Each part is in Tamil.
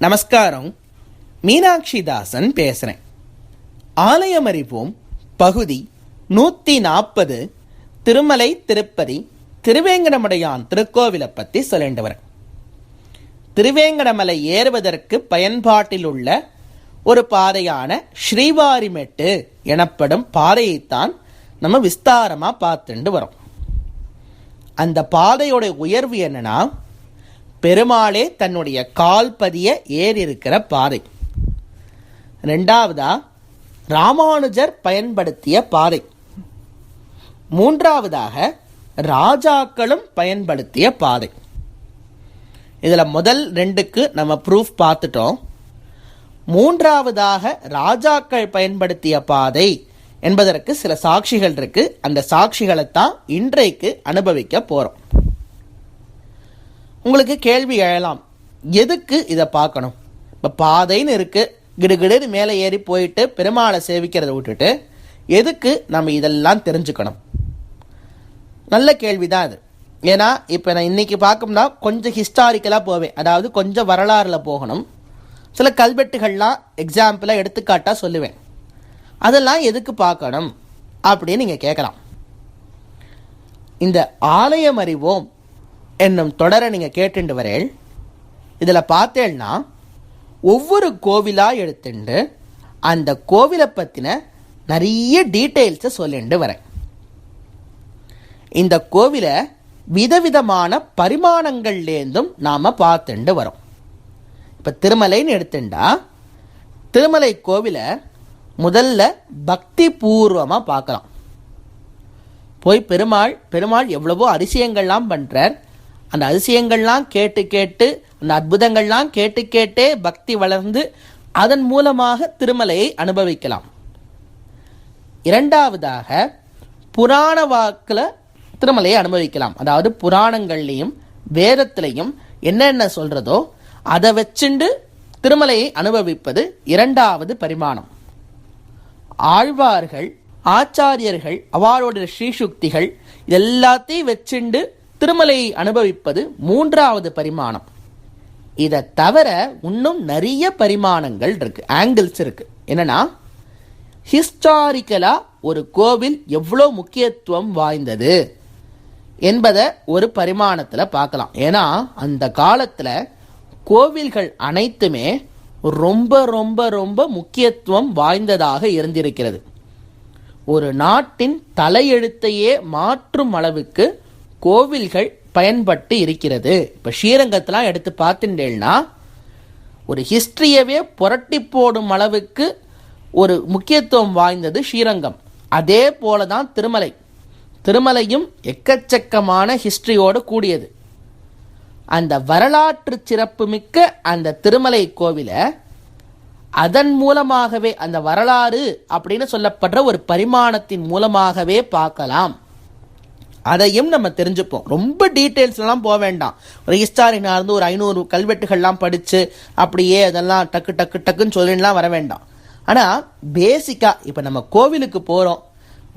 நமஸ்காரம். மீனாட்சி தாசன் பேசுகிறேன் ஆலயம் அறிவோம் பகுதி நூற்றி நாற்பது திருமலை திருப்பதி திருவேங்கடமுடையான் திருக்கோவிலை பற்றி சொல்லிட்டு வரேன் திருவேங்கடமலை ஏறுவதற்கு பயன்பாட்டில் உள்ள ஒரு பாதையான ஸ்ரீவாரிமெட்டு எனப்படும் பாதையைத்தான் நம்ம விஸ்தாரமாக பார்த்துட்டு வரோம். அந்த பாதையோட உயர்வு என்னன்னா பெருமாளே தன்னுடைய கால் பதிய ஏறியிருக்கிற பாறை. பாதை ரெண்டாவதா ராமானுஜர் பயன்படுத்திய பாதை மூன்றாவதாக ராஜாக்களும் பயன்படுத்திய பாதை இதில் முதல் ரெண்டுக்கு நம்ம ப்ரூஃப் பார்த்துட்டோம். மூன்றாவதாக ராஜாக்கள் பயன்படுத்திய பாதை என்பதற்கு சில சாட்சிகள் இருக்கு. அந்த சாட்சிகளைத்தான் இன்றைக்கு அனுபவிக்க போகிறோம் உங்களுக்கு கேள்வி எழலாம். எதுக்கு இதை பார்க்கணும்? இப்போ பாதைன்னு இருக்குது கிடுகிடுன்னு மேலே ஏறி போயிட்டு பெருமாளை சேவிக்கிறதை விட்டுட்டு எதுக்கு நம்ம இதெல்லாம் தெரிஞ்சுக்கணும்? நல்ல கேள்விதான் அது. ஏன்னா இப்போ நான் இன்றைக்கி பார்க்கணும்னா கொஞ்சம் ஹிஸ்டாரிக்கலாக போவேன். அதாவது கொஞ்சம் வரலாறில் போகணும். சில கல்வெட்டுகள்லாம் எக்ஸாம்பிளாக எடுத்துக்காட்டாக சொல்லுவேன். அதெல்லாம் எதுக்கு பார்க்கணும் அப்படின்னு நீங்கள் கேட்கலாம். இந்த ஆலயம் அறிவோம். என்னும் தொடரை நீங்கள் கேட்டுண்டு வரேள். இதில் பார்த்தேன்னா ஒவ்வொரு கோவிலாக எடுத்துண்டு அந்த கோவிலை பற்றின நிறைய டீட்டெயில்ஸை சொல்லிட்டு வரேன். இந்த கோவிலை விதவிதமான பரிமாணங்கள்லேருந்தும் நாம் பார்த்துண்டு வரோம். இப்போ திருமலைன்னு எடுத்துட்டா திருமலை கோவிலை முதல்ல பக்தி பூர்வமாக பார்க்கலாம். போய் பெருமாள் பெருமாள் எவ்வளவோ அதிசயங்கள்லாம் பண்ணுறார் அந்த அதிசயங்கள்லாம் கேட்டு கேட்டு அந்த அற்புதங்கள்லாம் கேட்டு கேட்டே பக்தி வளர்ந்து அதன் மூலமாக திருமலையை அனுபவிக்கலாம். இரண்டாவதாக புராண வாக்கில் திருமலையை அனுபவிக்கலாம். அதாவது புராணங்கள்லையும் வேதத்திலையும் என்னென்ன சொல்கிறதோ அதை வச்சுண்டு திருமலையை அனுபவிப்பது இரண்டாவது பரிமாணம். ஆழ்வார்கள் ஆச்சாரியர்கள் அவரோட ஸ்ரீசுக்திகள் எல்லாத்தையும் வச்சுண்டு திருமலையை அனுபவிப்பது மூன்றாவது பரிமாணம். இதை தவிர இன்னும் நிறைய பரிமாணங்கள் இருக்கு. ஆங்கிள்ஸ் இருக்கு. என்னன்னா ஹிஸ்டாரிக்கலாக ஒரு கோவில் எவ்வளோ முக்கியத்துவம் வாய்ந்தது என்பதை ஒரு பரிமாணத்தில் பார்க்கலாம். ஏன்னா அந்த காலத்தில் கோவில்கள் அனைத்துமே ரொம்ப ரொம்ப ரொம்ப முக்கியத்துவம் வாய்ந்ததாக இருந்திருக்கிறது. ஒரு நாட்டின் தலையெழுத்தையே மாற்றும் அளவுக்கு கோவில்கள் பயன்பட்டு இருக்கிறது. இப்போ ஸ்ரீரங்கத்தெலாம் எடுத்து பார்த்துட்டேன்னா ஒரு ஹிஸ்ட்ரியவே புரட்டி போடும் அளவுக்கு ஒரு முக்கியத்துவம் வாய்ந்தது ஸ்ரீரங்கம். அதே போல தான் திருமலை. திருமலையும் எக்கச்சக்கமான ஹிஸ்ட்ரியோடு கூடியது. அந்த வரலாற்று சிறப்புமிக்க அந்த திருமலை கோவிலை அதன் மூலமாகவே அந்த வரலாறு அப்படின்னு சொல்லப்படுற ஒரு பரிமாணத்தின் மூலமாகவே பார்க்கலாம். அதையும் நம்ம தெரிஞ்சுப்போம். ரொம்ப டீட்டெயில்ஸ்லாம் போக வேண்டாம். ஒரு ஹிஸ்டாரினா இருந்து ஒரு ஐநூறு கல்வெட்டுகள்லாம் படித்து அப்படியே அதெல்லாம் டக்கு டக்கு டக்குன்னு சொல்லிட்டுலாம் வர வேண்டாம். ஆனால் பேசிக்காக இப்போ நம்ம கோவிலுக்கு போகிறோம்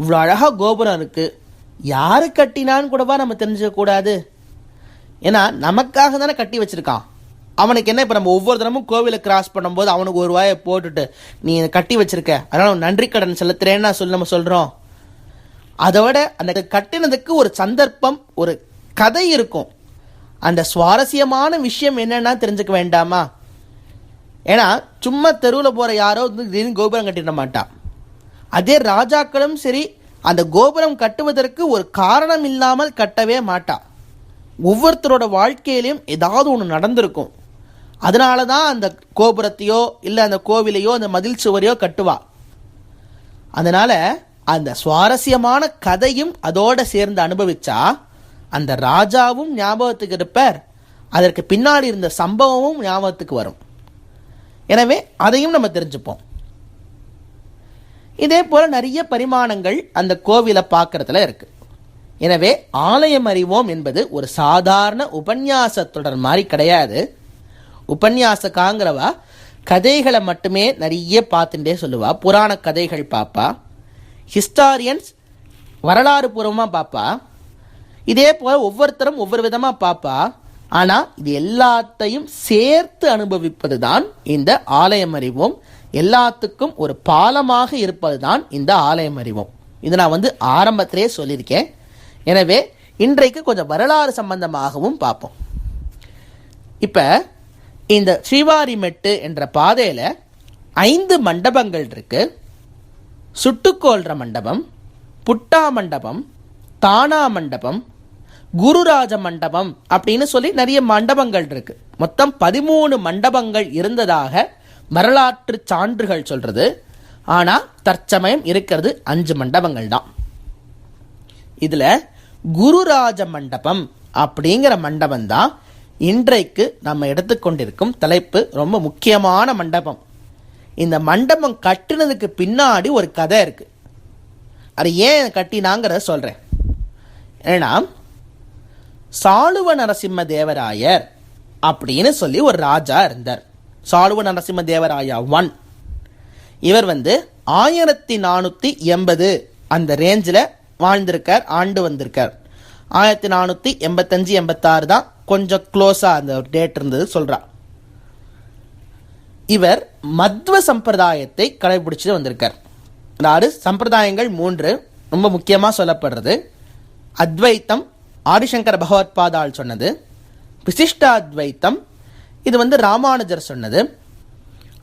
இவ்வளோ அழகாக கோபுரம் இருக்குது யார் கட்டினான்னு கூடவா நம்ம தெரிஞ்சிக்கக்கூடாது ஏன்னா நமக்காக தானே கட்டி வச்சுருக்கான். அவனுக்கு என்ன இப்போ நம்ம ஒவ்வொரு தினமும் கோவிலை கிராஸ் பண்ணும்போது அவனுக்கு ஒரு வாயை போட்டுட்டு நீ இதை கட்டி வச்சுருக்க. அதனால் நன்றி கடன் செலுத்துறேன்னு நான் சொல்லி நம்ம சொல்கிறோம் அதோட அந்த கட்டினதுக்கு ஒரு சந்தர்ப்பம் ஒரு கதை இருக்கும். அந்த சுவாரஸ்யமான விஷயம் என்னன்னா தெரிஞ்சுக்க வேண்டாமா? ஏன்னா சும்மா தெருவில் போகிற யாரோ வந்து திடீர்னு கோபுரம் கட்டிட மாட்டான் அதே ராஜாக்களும் சரி அந்த கோபுரம் கட்டுவதற்கு ஒரு காரணம் இல்லாமல் கட்டவே மாட்டா. ஒவ்வொருத்தரோட வாழ்க்கையிலையும் ஏதாவது ஒன்று நடந்திருக்கும். அதனால தான் அந்த கோபுரத்தையோ இல்லை அந்த கோவிலையோ அந்த மதில் சுவரையோ கட்டுவா. அதனால் அந்த சுவாரஸ்யமான கதையும் அதோட சேர்ந்து அனுபவிச்சா அந்த ராஜாவும் ஞாபகத்துக்கு இருப்பார். அதற்கு பின்னாடி இருந்த சம்பவமும் ஞாபகத்துக்கு வரும். எனவே அதையும் நம்ம தெரிஞ்சுப்போம். இதே போல் நிறைய பரிமாணங்கள் அந்த கோவிலை பார்க்குறதுல இருக்கு. எனவே ஆலயம் அறிவோம் என்பது ஒரு சாதாரண உபன்யாச தொடர் மாதிரி கிடையாது. உபன்யாசக்காங்கிறவா கதைகளை மட்டுமே நிறைய பார்த்துட்டே சொல்லுவா. புராண கதைகள் பார்ப்பா ஹிஸ்டாரியன்ஸ் வரலாறு பூர்வமாக பார்ப்பா இதே போல் ஒவ்வொருத்தரும் ஒவ்வொரு விதமாக பார்ப்பா ஆனால் இது எல்லாத்தையும் சேர்த்து அனுபவிப்பது தான் இந்த ஆலயம் அறிவோம். எல்லாத்துக்கும் ஒரு பாலமாக இருப்பது தான் இந்த ஆலயம் அறிவோம். இது நான் வந்து ஆரம்பத்திலே சொல்லியிருக்கேன். எனவே இன்றைக்கு கொஞ்சம் வரலாறு சம்பந்தமாகவும் பார்ப்போம் இப்போ இந்த ஸ்ரீவாரிமெட்டு என்ற பாதையில் ஐந்து மண்டபங்கள் இருக்குது சுட்டுக்கோள்ற மண்டபம் புட்டா மண்டபம் தானா மண்டபம் குருராஜ மண்டபம் அப்படின்னு சொல்லி நிறைய மண்டபங்கள் இருக்கு. மொத்தம் பதிமூணு மண்டபங்கள் இருந்ததாக வரலாற்று சான்றுகள் சொல்றது. ஆனால் தற்சமயம் இருக்கிறது அஞ்சு மண்டபங்கள் தான். இதில் குருராஜ மண்டபம் அப்படிங்கிற மண்டபம் தான் இன்றைக்கு நம்ம எடுத்துக்கொண்டிருக்கும் தலைப்பு. ரொம்ப முக்கியமான மண்டபம். இந்த மண்டபம் கட்டினதுக்கு பின்னாடி ஒரு கதை இருக்குது அது ஏன் கட்டினாங்கிறத சொல்கிறேன் ஏன்னா சாளுவ நரசிம்ம தேவராயர் அப்படின்னு சொல்லி ஒரு ராஜா இருந்தார். சாளுவ நரசிம்ம தேவராயா ஒன் இவர் வந்து ஆயிரத்தி நானூற்றி எண்பது அந்த ரேஞ்சில் வாழ்ந்திருக்கார் ஆண்டு வந்திருக்கார். ஆயிரத்தி நானூற்றி எண்பத்தஞ்சு எண்பத்தாறு தான் கொஞ்சம் க்ளோஸாக அந்த டேட் இருந்தது சொல்கிறா இவர் மத்வ சம்பிரதாயத்தை கடைபிடிச்சிட்டு வந்திருக்கார். அதாவது சம்பிரதாயங்கள் மூன்று ரொம்ப முக்கியமாக சொல்லப்படுறது. அத்வைத்தம் ஆதிசங்கர பகவத்பாதால் சொன்னது. விசிஷ்டாத்வைத்தம் இது வந்து ராமானுஜர் சொன்னது.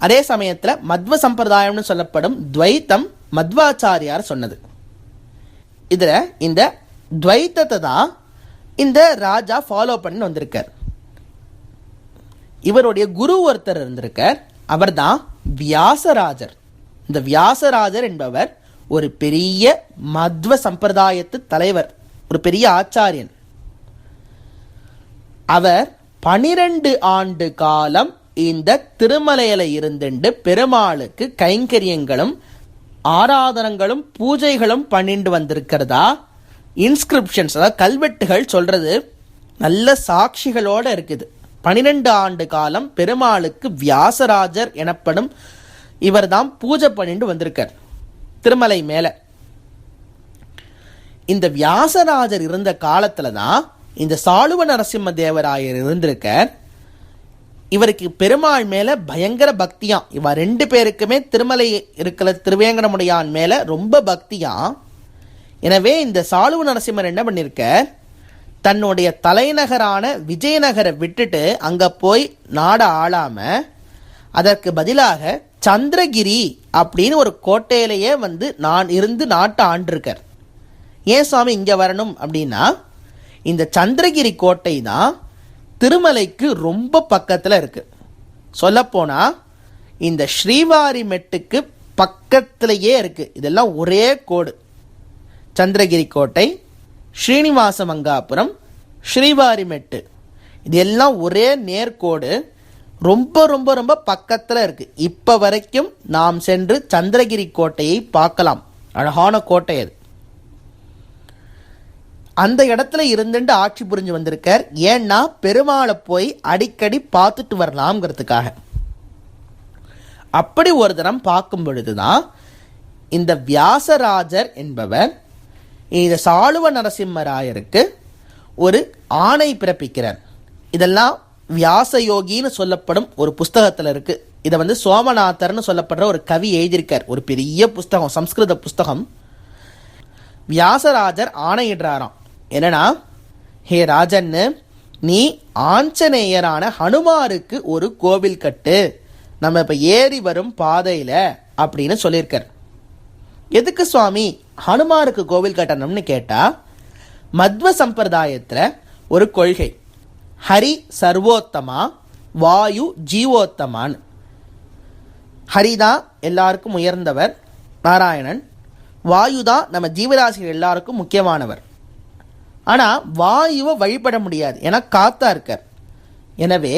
அதே சமயத்தில் மத்வ சம்பிரதாயம்னு சொல்லப்படும் துவைத்தம் மத்வாச்சாரியார் சொன்னது. இதில் இந்த துவைத்தத்தை தான் இந்த ராஜா ஃபாலோ பண்ணி வந்திருக்கார். இவருடைய குரு ஒருத்தர் இருந்திருக்கார். அவர் தான் வியாசராஜர். இந்த வியாசராஜர் என்பவர் ஒரு பெரிய மத்வ சம்பிரதாயத்து தலைவர் ஒரு பெரிய ஆச்சாரியன். அவர் பனிரெண்டு ஆண்டு காலம் இந்த திருமலையில இருந்துண்டு பெருமாளுக்கு கைங்கரியங்களும் ஆராதனங்களும் பூஜைகளும் பண்ணிட்டு வந்திருக்கிறதா? இன்ஸ்கிரிப்ஷன்ஸ் அதாவது கல்வெட்டுகள் சொல்றது நல்ல சாட்சிகளோட இருக்குது. பனிரெண்டு ஆண்டு காலம் பெருமாளுக்கு வியாசராஜர் எனப்படும் இவர்தான் பூஜை பண்ணிட்டு வந்திருக்கார். திருமலை மேலே. இந்த வியாசராஜர் இருந்த காலத்தில் தான் இந்த சாளுவ நரசிம்ம தேவராயர் இருந்திருக்கார். இவருக்கு பெருமாள் மேலே பயங்கர பக்தியாம் இவ ரெண்டு பேருக்குமே திருமலை இருக்கிற திருவேங்கடமுடையான் மேலே ரொம்ப பக்தியாம் எனவே இந்த சாளுவ நரசிம்மர் என்ன பண்ணியிருக்கார் தன்னுடைய தலைநகரான விஜயநகரை விட்டுட்டு அங்கே போய் நாட ஆளாமல் அதற்கு பதிலாக சந்திரகிரி அப்படின்னு ஒரு கோட்டையிலேயே வந்து நான் இருந்து நாட்டை ஆண்டிருக்கார். ஏன் சுவாமி இங்கே வரணும் அப்படின்னா இந்த சந்திரகிரி கோட்டை தான் திருமலைக்கு ரொம்ப பக்கத்தில் இருக்குது சொல்லப்போனால் இந்த ஸ்ரீவாரி மெட்டுக்கு பக்கத்திலேயே இருக்குது இதெல்லாம் ஒரே கோடு. சந்திரகிரி கோட்டை ஸ்ரீனிவாச மங்காபுரம் ஸ்ரீவாரிமெட்டு. இது எல்லாம் ஒரே நேர்கோடு ரொம்ப ரொம்ப ரொம்ப பக்கத்தில் இருக்குது இப்போ வரைக்கும் நாம் சென்று சந்திரகிரி கோட்டையை பார்க்கலாம். அழகான கோட்டை அது. அந்த இடத்துல இருந்துட்டு ஆட்சி புரிஞ்சு வந்திருக்கார். ஏன்னா பெருமாளை போய் அடிக்கடி பார்த்துட்டு வரலாம்ங்கிறதுக்காக. அப்படி ஒரு தரம் பார்க்கும் பொழுதுதான் இந்த வியாசராஜர் என்பவர் இந்த சாளுவ நரசிம்மராயருக்கு ஒரு ஆணை பிறப்பிக்கிறார். இதெல்லாம் வியாசயோகின்னு சொல்லப்படும் ஒரு புஸ்தகத்தில் இருக்குது இதை வந்து சோமநாதர்னு சொல்லப்படுற ஒரு கவி எழுதியிருக்கார். ஒரு பெரிய புஸ்தகம் சம்ஸ்கிருத புஸ்தகம். வியாசராஜர் ஆணையிடுறாராம். என்னன்னா ஹே ராஜன்னு நீ ஆஞ்சநேயரான ஹனுமாருக்கு ஒரு கோவில் கட்டு. நம்ம இப்போ ஏறி வரும் பாதையில் அப்படின்னு சொல்லியிருக்கார். எதுக்கு சுவாமி ஹனுமாருக்கு கோவில் கட்டணும்னு கேட்டால் மத்வ சம்பிரதாயத்தில் ஒரு கொள்கை. ஹரி சர்வோத்தமா வாயு ஜீவோத்தமான்னு. ஹரி தான் எல்லாருக்கும் உயர்ந்தவர் நாராயணன். வாயு தான் நம்ம ஜீவராசிகள் எல்லாருக்கும் முக்கியமானவர். ஆனால் வாயுவை வழிபட முடியாது ஏன்னா காத்தா இருக்கார். எனவே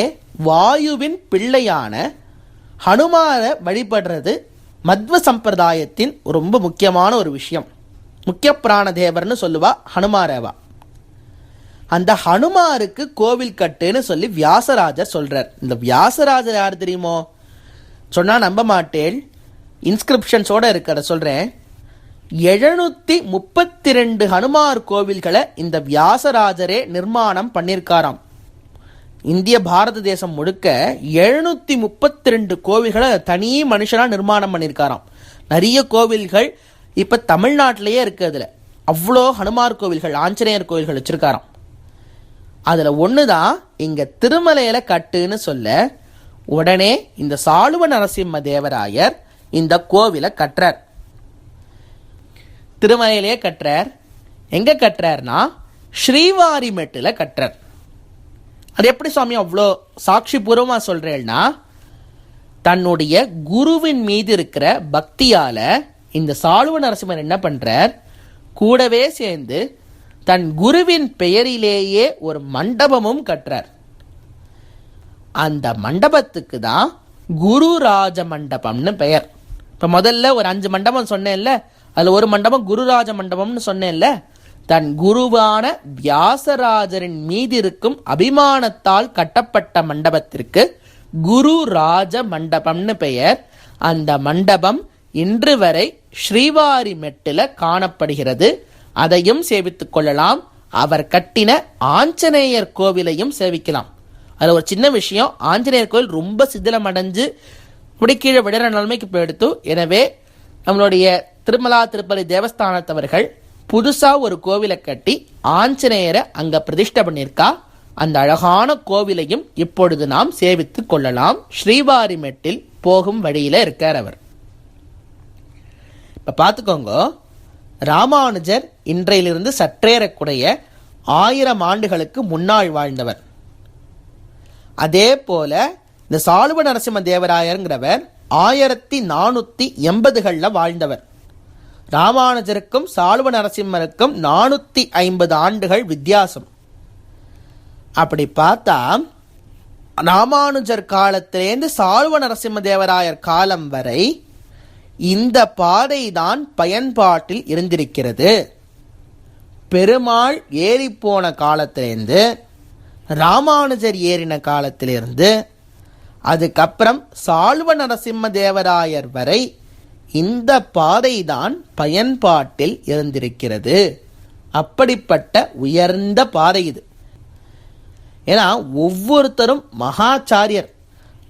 வாயுவின் பிள்ளையான ஹனுமாரை வழிபடுறது மத்வ சம்பிரதாயத்தின் ரொம்ப முக்கியமான ஒரு விஷயம். முக்கிய பிராண தேவர்னு சொல்லுவா ஹனுமாரேவா. அந்த ஹனுமாருக்கு கோவில் கட்டுன்னு சொல்லி வியாசராஜர் சொல்கிறார் இந்த வியாசராஜர் யார் தெரியுமோ? சொன்னால் நம்ப மாட்டேன். இன்ஸ்கிரிப்ஷன்ஸோடு இருக்கிற சொல்கிறேன் எழுநூற்றி முப்பத்தி ரெண்டு ஹனுமார் கோவில்களை இந்த வியாசராஜரே நிர்மாணம் பண்ணியிருக்காராம். இந்திய பாரத தேசம் முழுக்க எழுநூத்தி முப்பத்தி ரெண்டு கோவில்களை தனி மனுஷனா நிர்மாணம் பண்ணியிருக்காராம். நிறைய கோவில்கள் இப்ப தமிழ்நாட்டிலேயே இருக்கு அதுல. அவ்வளோ ஹனுமார் கோவில்கள் ஆஞ்சநேயர் கோவில்கள் வச்சிருக்காராம். ஒன்று தான் இங்கே திருமலையில் கட்டுன்னு சொல்ல உடனே இந்த சாளுவ நரசிம்ம தேவராயர் இந்த கோவிலை கட்டுறார். திருமலையிலே கட்டுறார். எங்கே கட்டுறார்னா ஸ்ரீவாரிமேட்டில் கட்டுறார். அது எப்படி சுவாமி அவ்வளோ சாட்சி பூர்வமாக சொல்கிறேன்னா தன்னுடைய குருவின் மீது இருக்கிற பக்தியால் இந்த சாளுவ நரசிம்மர் என்ன பண்ணுறார் கூடவே சேர்ந்து தன் குருவின் பெயரிலேயே ஒரு மண்டபமும் கட்டுறார். அந்த மண்டபத்துக்கு தான் குரு ராஜ மண்டபம்னு பெயர். இப்போ முதல்ல ஒரு அஞ்சு மண்டபம் சொன்னேன்ல அதில் ஒரு மண்டபம் குருராஜ மண்டபம்னு சொன்னேன்ல தன் குருவான வியாசராஜரின் மீதி இருக்கும் அபிமானத்தால் கட்டப்பட்ட மண்டபத்திற்கு குரு ராஜ மண்டபம்னு பெயர். அந்த மண்டபம் இன்று வரை ஸ்ரீவாரி மெட்டில் காணப்படுகிறது. அதையும் சேவித்துக் கொள்ளலாம். அவர் கட்டின ஆஞ்சநேயர் கோவிலையும் சேவிக்கலாம். அதில் ஒரு சின்ன விஷயம் ஆஞ்சநேயர் கோவில் ரொம்ப சிதிலம் அடைஞ்சு முடிக்கீழே கீழே விடுற நிலைமைக்கு போயிடுத்து. எனவே நம்மளுடைய திருமலா திருப்பதி தேவஸ்தானத்தவர்கள் புதுசாக ஒரு கோவிலை கட்டி ஆஞ்சநேயரை அங்கே பிரதிஷ்டை பண்ணியிருக்கா? அந்த அழகான கோவிலையும் இப்பொழுது நாம் சேவித்துக் கொள்ளலாம். ஸ்ரீவாரிமெட்டில் போகும் வழியில் இருக்கார் அவர். இப்போ பார்த்துக்கோங்க. ராமானுஜர் இன்றையிலிருந்து சற்றேறக்குடைய ஆயிரம் ஆண்டுகளுக்கு முன்னாள் வாழ்ந்தவர். அதே போல இந்த சாளுவ நரசிம்ம தேவராயருங்கிறவர் ஆயிரத்தி நானூற்றி எண்பதுகளில் வாழ்ந்தவர். ராமானுஜருக்கும் சாலுவ நரசிம்மருக்கும் நானூற்றி ஐம்பது ஆண்டுகள் வித்தியாசம். அப்படி பார்த்தா ராமானுஜர் காலத்திலேருந்து சாலுவ நரசிம்ம தேவராயர் காலம் வரை இந்த பாதை தான் பயன்பாட்டில் இருந்திருக்கிறது. பெருமாள் ஏறி போன காலத்திலேருந்து ராமானுஜர் ஏறின காலத்திலிருந்து அதுக்கப்புறம் சால்வ நரசிம்ம தேவராயர் வரை இந்த பாதை தான் பயன்பாட்டில் இருந்திருக்கிறது அப்படிப்பட்ட உயர்ந்த பாதை இது. ஏன்னா ஒவ்வொருத்தரும் மகாச்சாரியர்.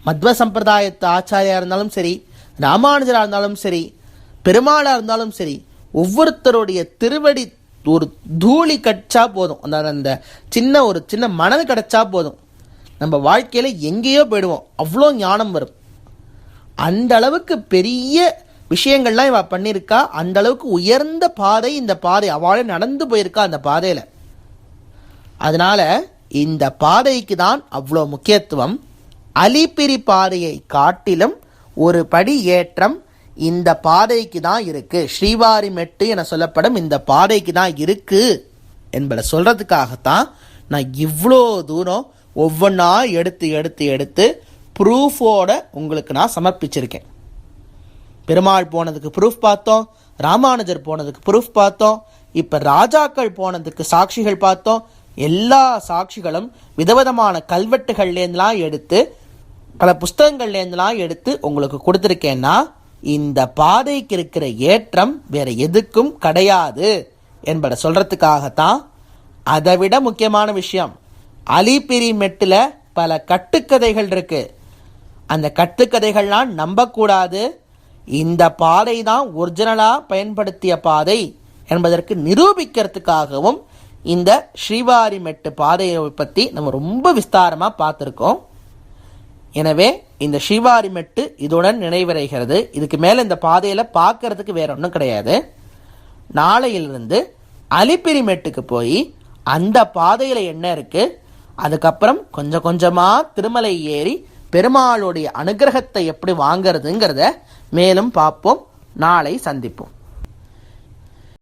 மத்வ சம்பிரதாயத்து ஆச்சாரியாக இருந்தாலும் சரி ராமானுஜராக இருந்தாலும் சரி பெருமாளாக இருந்தாலும் சரி ஒவ்வொருத்தருடைய திருவடி ஒரு தூளி கடிச்சா போதும். அந்த அந்த சின்ன ஒரு சின்ன மணல் கிடைச்சா போதும். நம்ம வாழ்க்கையில் எங்கேயோ போயிடுவோம். அவ்வளோ ஞானம் வரும். அந்த அளவுக்கு பெரிய விஷயங்கள்லாம் இவ பண்ணியிருக்கா அந்த அளவுக்கு உயர்ந்த பாதை இந்த பாதை. அவளே நடந்து போயிருக்கா அந்த பாதையில். அதனால இந்த பாதைக்கு தான் அவ்வளோ முக்கியத்துவம். அலிப்பிரி பாதையை காட்டிலும் ஒரு படி ஏற்றம் இந்த பாதைக்கு தான் இருக்கு. ஸ்ரீவாரி மெட்டு என சொல்லப்படும் இந்த பாதைக்கு தான் இருக்கு என்பதை சொல்றதுக்காகத்தான் நான் இவ்வளோ தூரம் ஒவ்வொன்றா எடுத்து எடுத்து எடுத்து ப்ரூஃபோட உங்களுக்கு நான் சமர்ப்பிச்சிருக்கேன். பெருமாள் போனதுக்கு ப்ரூஃப் பார்த்தோம் ராமானுஜர் போனதுக்கு ப்ரூஃப் பார்த்தோம் இப்போ ராஜாக்கள் போனதுக்கு சாட்சிகள் பார்த்தோம் எல்லா சாட்சிகளும் விதவிதமான கல்வெட்டுகள்லேருந்துலாம் எடுத்து பல புஸ்தகங்கள்லேருந்துலாம் எடுத்து உங்களுக்கு கொடுத்துருக்கேன்னா இந்த பாதைக்கு இருக்கிற ஏற்றம் வேற எதுக்கும் கிடையாது என்பதை சொல்கிறதுக்காகத்தான் அதை விட முக்கியமான விஷயம். அலிபிரி மெட்டில் பல கட்டுக்கதைகள் இருக்குது அந்த கட்டுக்கதைகள்லாம் நம்பக்கூடாது. இந்த பாதை தான் ஒரிஜினலாக பயன்படுத்திய பாதை என்பதற்கு நிரூபிக்கிறதுக்காகவும் இந்த ஸ்ரீவாரி மெட்டு பாதையை பற்றி நம்ம ரொம்ப விஸ்தாரமாக பார்த்துருக்கோம். எனவே இந்த ஸ்ரீவாரி மெட்டு இதுடன் நினைவடைகிறது. இதுக்கு மேலே இந்த பாதையில் பார்க்கறதுக்கு வேற ஒன்றும் கிடையாது. நாளையிலிருந்து அலிப்பிரி மெட்டுக்கு போய் அந்த பாதையில் என்ன இருக்குது அதுக்கப்புறம் கொஞ்சம் கொஞ்சமாக திருமலை ஏறி பெருமாளுடைய அனுகிரகத்தை எப்படி வாங்கிறதுங்கிறத மேலும் பார்ப்போம். நாளை சந்திப்போம்.